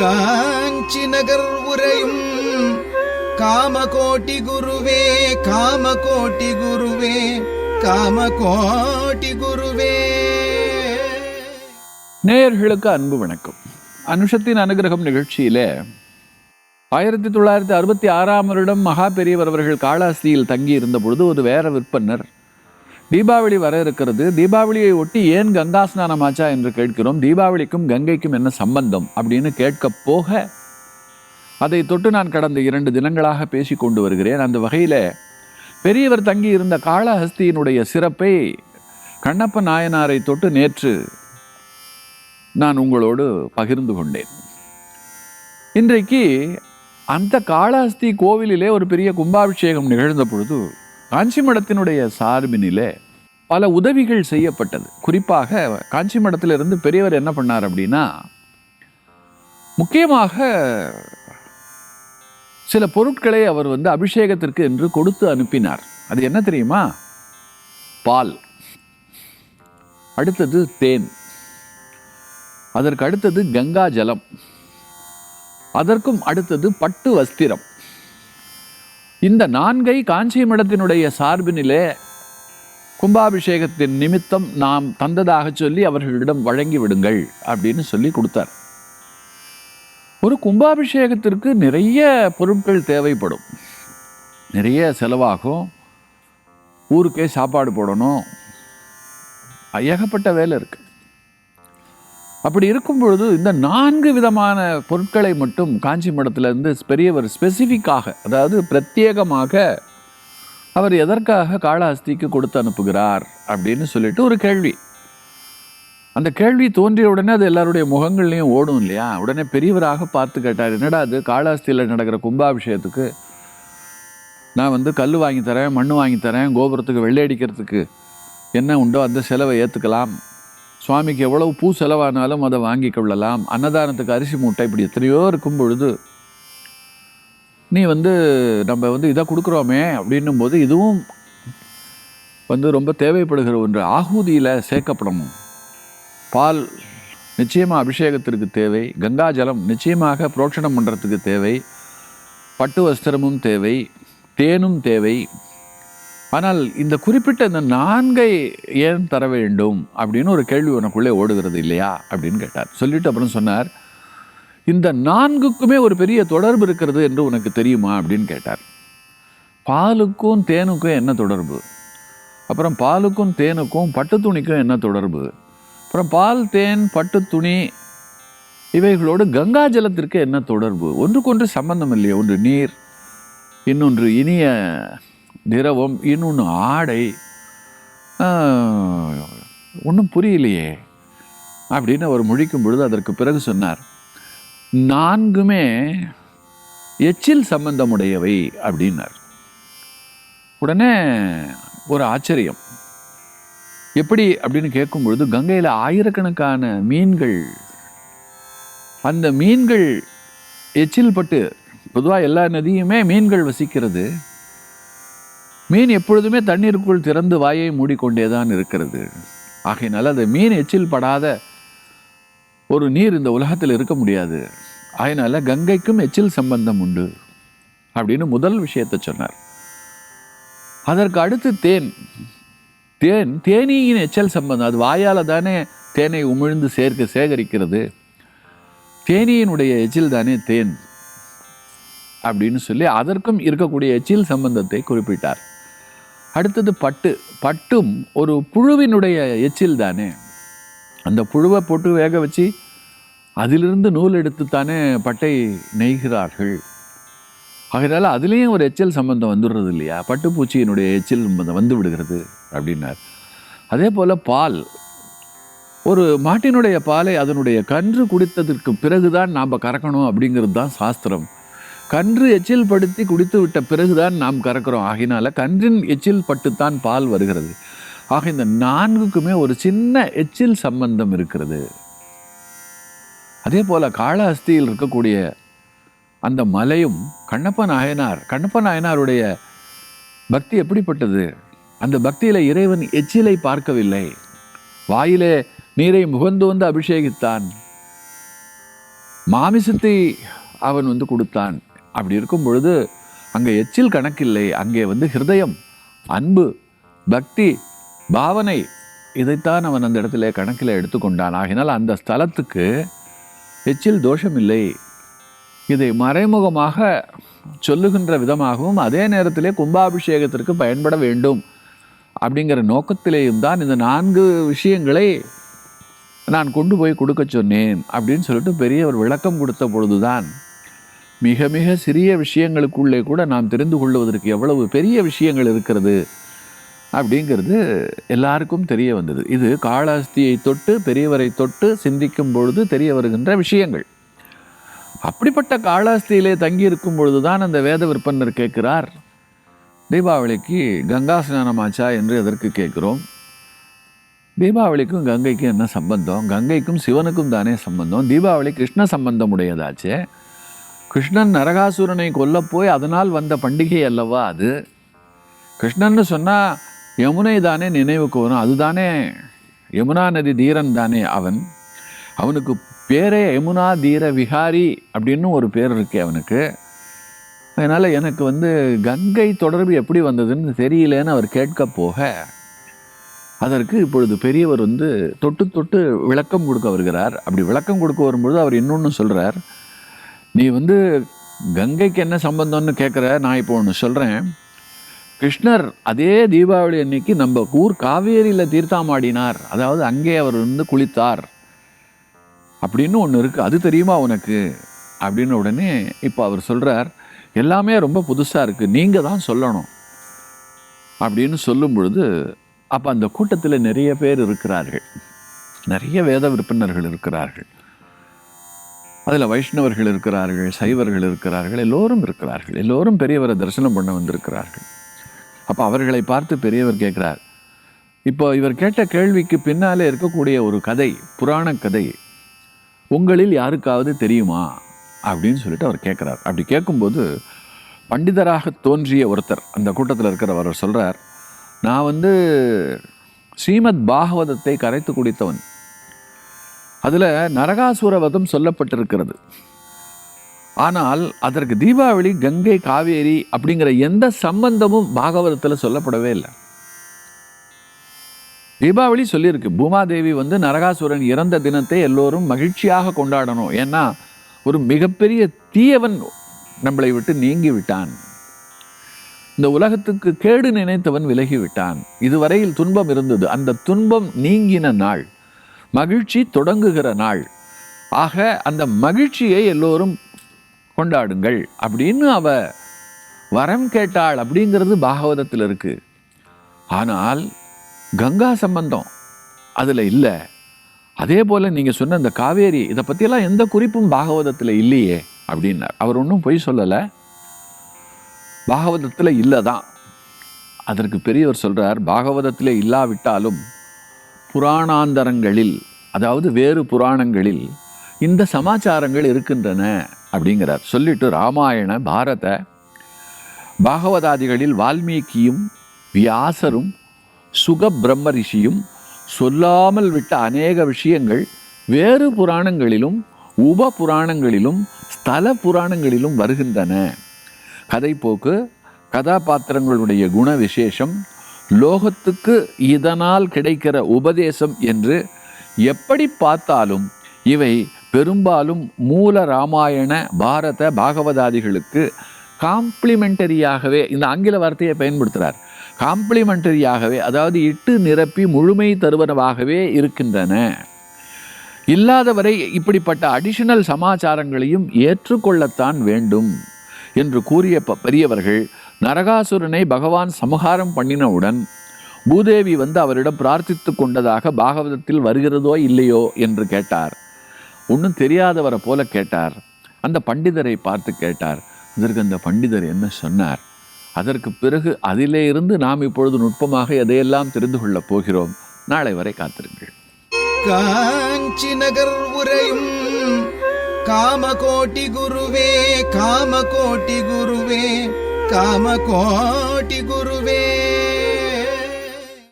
காஞ்சி நகர் உரையும் காமகோட்டி குருவே காமகோட்டி குருவே காமகோட்டி குருவே. நேயர்களுக்கு அன்பு வணக்கம். அனுஷத்தின் அனுகிரகம் நிகழ்ச்சியிலே ஆயிரத்தி தொள்ளாயிரத்தி அறுபத்தி ஆறாம் வருடம் மகா பெரியவர் அவர்கள் காளாஸ்தியில் தங்கி இருந்த பொழுது ஒரு வேற விற்பனர் தீபாவளி வர இருக்கிறது. தீபாவளியை ஒட்டி ஏன் கங்கா ஸ்நானம் ஆச்சா என்று கேட்கிறோம். தீபாவளிக்கும் கங்கைக்கும் என்ன சம்பந்தம் அப்படின்னு கேட்க போக அதை தொட்டு நான் கடந்த இரண்டு தினங்களாக பேசி கொண்டு வருகிறேன். அந்த வகையில் பெரியவர் தங்கி இருந்த காளஹஸ்தியினுடைய சிறப்பை கண்ணப்ப நாயனாரை தொட்டு நேற்று நான் உங்களோடு பகிர்ந்து கொண்டேன். இன்றைக்கு அந்த காளஹஸ்தி கோவிலிலே ஒரு பெரிய கும்பாபிஷேகம் நிகழ்ந்த பொழுது காஞ்சி மடத்தினுடைய சார்பினிலே பல உதவிகள் செய்யப்பட்டது. குறிப்பாக காஞ்சி மடத்திலிருந்து பெரியவர் என்ன பண்ணார் அப்படின்னா முக்கியமாக சில பொருட்களை அவர் வந்து அபிஷேகத்திற்கு என்று கொடுத்து அனுப்பினார். அது என்ன தெரியுமா? பால். அடுத்தது தேன். அதற்கு அடுத்தது கங்கா ஜலம். அதற்கும் அடுத்தது பட்டு வஸ்திரம். இந்த நான்கை காஞ்சி மடத்தினுடைய சார்பினிலே கும்பாபிஷேகத்தின் நிமித்தம் நாம் தந்ததாக சொல்லி அவர்களிடம் வழங்கி விடுங்கள் அப்படின்னு சொல்லி கொடுத்தார். ஒரு கும்பாபிஷேகத்திற்கு நிறைய பொருட்கள் தேவைப்படும். நிறைய செலவாகும். ஊருக்கே சாப்பாடு போடணும். ஏகப்பட்ட வேலை இருக்குது அப்படி இருக்கும் பொழுது இந்த நான்கு விதமான பொருட்களை மட்டும் காஞ்சி மடத்திலேருந்து பெரியவர் ஸ்பெசிஃபிக்காக அதாவது பிரத்யேகமாக அவர் எதற்காக காளஹஸ்திக்கு கொடுத்து அனுப்புகிறார் அப்படின்னு சொல்லிட்டு ஒரு கேள்வி. அந்த கேள்வி தோன்றிய உடனே அது எல்லாருடைய முகங்கள்லையும் ஓடும் இல்லையா? உடனே பெரியவராக பார்த்து கேட்டார் என்னடா அது? காளஹஸ்தியில் நடக்கிற கும்பாபிஷேகத்துக்கு நான் வந்து கல் வாங்கி தரேன் மண் வாங்கி தரேன் கோபுரத்துக்கு வெள்ளை அடிக்கிறதுக்கு என்ன உண்டோ அந்த செலவை ஏற்றுக்கலாம் சுவாமிக்கு எவ்வளவு பூ செலவானாலும் அதை வாங்கி கொள்ளலாம். அன்னதானத்துக்கு அரிசி மூட்டை இப்படி எத்தனையோ இருக்கும் பொழுது நீ வந்து நம்ம வந்து இதை கொடுக்குறோமே அப்படின்னும் போது இதுவும் வந்து ரொம்ப தேவைப்படுகிற ஒன்று. ஆகுதியில் சேர்க்கப்படணும் பால் நிச்சயமாக அபிஷேகத்திற்கு தேவை. கங்கா ஜலம் நிச்சயமாக புரோட்சணம் பண்ணுறதுக்கு தேவை. பட்டு வஸ்திரமும் தேவை. தேனும் தேவை. ஆனால் இந்த குறிப்பிட்ட இந்த நான்கை ஏன் தர வேண்டும் அப்படின்னு ஒரு கேள்வி உனக்குள்ளே ஓடுகிறது இல்லையா அப்படின்னு கேட்டார். சொல்லிட்டு அப்புறம் சொன்னார் இந்த நான்குக்குமே ஒரு பெரிய தொடர்பு இருக்கிறது என்று உனக்கு தெரியுமா அப்படின்னு கேட்டார். பாலுக்கும் தேனுக்கும் என்ன தொடர்பு? அப்புறம் பாலுக்கும் தேனுக்கும் பட்டு துணிக்கும் என்ன தொடர்பு? அப்புறம் பால் தேன் பட்டு துணி இவைகளோடு கங்கா ஜலத்திற்கு என்ன தொடர்பு? ஒன்றுக்கொன்று சம்பந்தம் இல்லையே ஒன்று நீர் இன்னொன்று இனிய திரவம் இன்னொன்று ஆடை. ஒன்றும் புரியலையே அப்படின்னு அவர் முழிக்கும் பொழுது அதற்கு பிறகு சொன்னார் நான்குமே எச்சில் சம்பந்தமுடையவை அப்படின்னார். உடனே ஒரு ஆச்சரியம். எப்படி? அப்படின்னு கேட்கும் பொழுது கங்கையில் ஆயிரக்கணக்கான மீன்கள் அந்த மீன்கள் எச்சில் பட்டு பொதுவாக எல்லா நதியுமே மீன்கள் வசிக்கிறது. மீன் எப்பொழுதுமே தண்ணீருக்குள் திறந்து வாயை மூடிக்கொண்டே தான் இருக்கிறது. ஆகையினால் அந்த மீன் எச்சில் படாத ஒரு நீர் இந்த உலகத்தில் இருக்க முடியாது. அதனால் கங்கைக்கும் எச்சில் சம்பந்தம் உண்டு அப்படின்னு முதல் விஷயத்தை சொன்னார். அதற்கு அடுத்து தேன். தேன் தேனீயின் எச்சல் சம்பந்தம். அது வாயால் தானே தேனை உமிழ்ந்து சேர்க்க சேகரிக்கிறது. தேனியினுடைய எச்சில் தானே தேன் அப்படின்னு சொல்லி அதற்கும் இருக்கக்கூடிய எச்சில் சம்பந்தத்தை குறிப்பிட்டார். அடுத்தது பட்டு. பட்டும் ஒரு புழுவினுடைய எச்சில் தானே அந்த புழுவை போட்டு வேக வச்சு அதிலிருந்து நூல் எடுத்து தானே பட்டை நெய்கிறார்கள். ஆகையினால அதுலேயும் ஒரு எச்சல் சம்பந்தம் வந்துடுறது இல்லையா? பட்டுப்பூச்சியினுடைய எச்சில் சம்பந்தம் வந்து விடுகிறது அப்படின்னார். அதே போல் பால். ஒரு மாட்டினுடைய பாலை அதனுடைய கன்று குடித்ததற்கு பிறகுதான் நாம் கறக்கணும் அப்படிங்கிறது தான் சாஸ்திரம். கன்று எச்சில் படுத்தி குடித்து விட்ட பிறகுதான் நாம் கறக்கிறோம். ஆகினால கன்றின் எச்சில் பட்டுத்தான் பால் வருகிறது. ஆக இந்த நான்குக்குமே ஒரு சின்ன எச்சில் சம்பந்தம் இருக்கிறது. அதே போல காளஹஸ்தியில் இருக்கக்கூடிய அந்த மலையும் கண்ணப்ப நாயனார் கண்ணப்ப நாயனாருடைய பக்தி எப்படிப்பட்டது? அந்த பக்தியில் இறைவன் எச்சிலை பார்க்கவில்லை. வாயிலே நீரை முகந்து வந்து அபிஷேகித்தான். மாமிசத்தை அவன் வந்து கொடுத்தான். அப்படி இருக்கும் பொழுது அங்கே எச்சில் கணக்கில்லை அங்கே வந்து ஹிருதயம் அன்பு பக்தி பாவனை இதைத்தான் அவன் அந்த இடத்துல கணக்கில் எடுத்துக்கொண்டான். ஆகினால் அந்த ஸ்தலத்துக்கு எச்சில் தோஷமில்லை. இதை மறைமுகமாக சொல்லுகின்ற விதமாகவும் அதே நேரத்திலே கும்பாபிஷேகத்திற்கு பயன்பட வேண்டும் அப்படிங்கிற நோக்கத்திலேயும் தான் இந்த நான்கு விஷயங்களை நான் கொண்டு போய் கொடுக்க சொன்னேன் அப்படின்னு சொல்லிட்டு பெரியவர் விளக்கம் கொடுத்த பொழுதுதான் மிக மிக சிறிய விஷயங்களுக்குள்ளே கூட நாம் தெரிந்து கொள்வதற்கு எவ்வளவு பெரிய விஷயங்கள் இருக்கிறது அப்படிங்கிறது எல்லாருக்கும் தெரிய வந்தது. இது காளாஸ்தியை தொட்டு பெரியவரை தொட்டு சிந்திக்கும் பொழுது தெரிய வருகின்ற விஷயங்கள். அப்படிப்பட்ட காளாஸ்தியிலே தங்கி இருக்கும் பொழுதுதான் அந்த வேத விற்பனர் கேட்கிறார். தீபாவளிக்கு கங்கா ஸ்நானமாச்சா என்று எதற்கு கேட்குறோம்? தீபாவளிக்கும் கங்கைக்கும் என்ன சம்பந்தம்? கங்கைக்கும் சிவனுக்கும் தானே சம்பந்தம்? தீபாவளி கிருஷ்ண சம்பந்தம் உடையதாச்சே கிருஷ்ணன் நரகாசுரனை கொல்லப்போய் அதனால் வந்த பண்டிகை அல்லவா அது? கிருஷ்ணன்னு சொன்னால் யமுனை தானே நினைவுக்கு வரும் அதுதானே. யமுனா நதி தீரன் தானே அவன். அவனுக்கு பேரே யமுனா தீர விஹாரி அப்படின்னு ஒரு பேர் இருக்கு அவனுக்கு. அதனால் எனக்கு வந்து கங்கை தொடர்பு எப்படி வந்ததுன்னு தெரியலேன்னு அவர் கேட்க போக அதற்கு இப்பொழுது பெரியவர் வந்து தொட்டு தொட்டு விளக்கம் கொடுக்க வருகிறார். அப்படி விளக்கம் கொடுக்க வரும்பொழுது அவர் இன்னொன்று சொல்கிறார் நீ வந்து கங்கைக்கு என்ன சம்பந்தம்னு கேட்குற நான் இப்போ ஒன்று சொல்கிறேன் கிருஷ்ணர் அதே தீபாவளி அன்னைக்கு நம்ம ஊர் காவேரியில் தீர்த்தாமாடினார். அதாவது அங்கே அவர் வந்து குளித்தார். அப்படின்னு ஒன்று இருக்குது அது தெரியுமா உனக்கு? அப்படின்னு உடனே இப்போ அவர் சொல்கிறார் எல்லாமே ரொம்ப புதுசாக இருக்குது நீங்கள் தான் சொல்லணும். அப்படின்னு சொல்லும் பொழுது அப்போ அந்த கூட்டத்தில் நிறைய பேர் இருக்கிறார்கள். நிறைய வேத விற்பனர்கள் இருக்கிறார்கள். அதில் வைஷ்ணவர்கள் இருக்கிறார்கள் சைவர்கள் இருக்கிறார்கள் எல்லோரும் இருக்கிறார்கள். எல்லோரும் பெரியவரை தரிசனம் பண்ண வந்திருக்கிறார்கள். அப்போ அவர்களை பார்த்து பெரியவர் கேட்குறார் இப்போ இவர் கேட்ட கேள்விக்கு பின்னாலே இருக்கக்கூடிய ஒரு கதை புராண கதை உங்களில் யாருக்காவது தெரியுமா? அப்படின்னு சொல்லிட்டு அவர் கேட்குறார். அப்படி கேட்கும்போது பண்டிதராக தோன்றிய ஒருத்தர் அந்த கூட்டத்தில் இருக்கிறவர் சொல்கிறார் நான் வந்து ஸ்ரீமத் பாகவதத்தை கரைத்து குடித்தவன். அதில் நரகாசுரவதம் சொல்லப்பட்டிருக்கிறது. ஆனால் அதற்கு தீபாவளி கங்கை காவேரி அப்படிங்கிற எந்த சம்பந்தமும் பாகவதத்தில் சொல்லப்படவே இல்லை. தீபாவளி சொல்லியிருக்கு. பூமாதேவி வந்து நரகாசுரன் இறந்த தினத்தை எல்லோரும் மகிழ்ச்சியாக கொண்டாடணும். ஏன்னா ஒரு மிகப்பெரிய தீயவன் நம்மளை விட்டு நீங்கி விட்டான். இந்த உலகத்துக்கு கேடு நினைத்தவன் விலகி விட்டான். இதுவரையில் துன்பம் இருந்தது. அந்த துன்பம் நீங்கின நாள். மகிழ்ச்சி தொடங்குகிற நாள். ஆக அந்த மகிழ்ச்சியை எல்லோரும் கொண்டாடுங்கள் அப்படின்னு அவ வரம் கேட்டாள் அப்படிங்கிறது பாகவதத்தில் இருக்கு. ஆனால் கங்கா சம்பந்தம் அதில் இல்லை. அதே போல் நீங்கள் சொன்ன இந்த காவேரி இதை பற்றியெல்லாம் எந்த குறிப்பும் பாகவதத்தில் இல்லையே அப்படின்னார். அவர் ஒன்றும் பொய் சொல்லலை. பாகவதத்தில் இல்லை தான் அதற்கு பெரியவர் சொல்கிறார் பாகவதத்திலே இல்லாவிட்டாலும் புராணாந்தரங்களில் அதாவது வேறு புராணங்களில் இந்த சமாச்சாரங்கள் இருக்கின்றன அப்படிங்கிறார். சொல்லிட்டு ராமாயண பாரத பாகவதாதிகளில் வால்மீகியும் வியாசரும் சுக பிரம்ம ரிஷியும் சொல்லாமல் விட்ட அநேக விஷயங்கள் வேறு புராணங்களிலும் உப புராணங்களிலும் ஸ்தல புராணங்களிலும் வருகின்றன. கதைப்போக்கு கதாபாத்திரங்களுடைய குண விசேஷம் லோகத்துக்கு இதனால் கிடைக்கிற உபதேசம் என்று எப்படி பார்த்தாலும் இவை பெரும்பாலும் மூல ராமாயண பாரத பாகவதாதிகளுக்கு காம்ப்ளிமெண்டரியாகவே இந்த ஆங்கில வார்த்தையை பயன்படுத்துகிறார் காம்ப்ளிமெண்டரியாகவே அதாவது இட்டு நிரப்பி முழுமை தருவனவாகவே இருக்கின்றன. இல்லாதவரை இப்படிப்பட்ட அடிஷனல் சமாச்சாரங்களையும் ஏற்றுக்கொள்ளத்தான் வேண்டும் என்று கூறிய ப- பெரியவர்கள் நரகாசுரனை பகவான் சமகாரம் பண்ணினவுடன் பூதேவி வந்து அவரிடம் பிரார்த்தித்து கொண்டதாக பாகவதத்தில் வருகிறதோ இல்லையோ என்று கேட்டார். ஒன்றும் தெரியாதவரை போல கேட்டார். அந்த பண்டிதரை பார்த்து கேட்டார். இதற்கு அந்த பண்டிதர் என்ன சொன்னார்? அதற்கு பிறகு அதிலே இருந்து நாம் இப்பொழுது நுட்பமாக எதையெல்லாம் தெரிந்து கொள்ளப் போகிறோம்? நாளை வரை காத்திருங்கள். காஞ்சி நகர் உரையும் காமகோட்டி குருவே காமகோட்டி குருவே காம கோட்டி குருவே.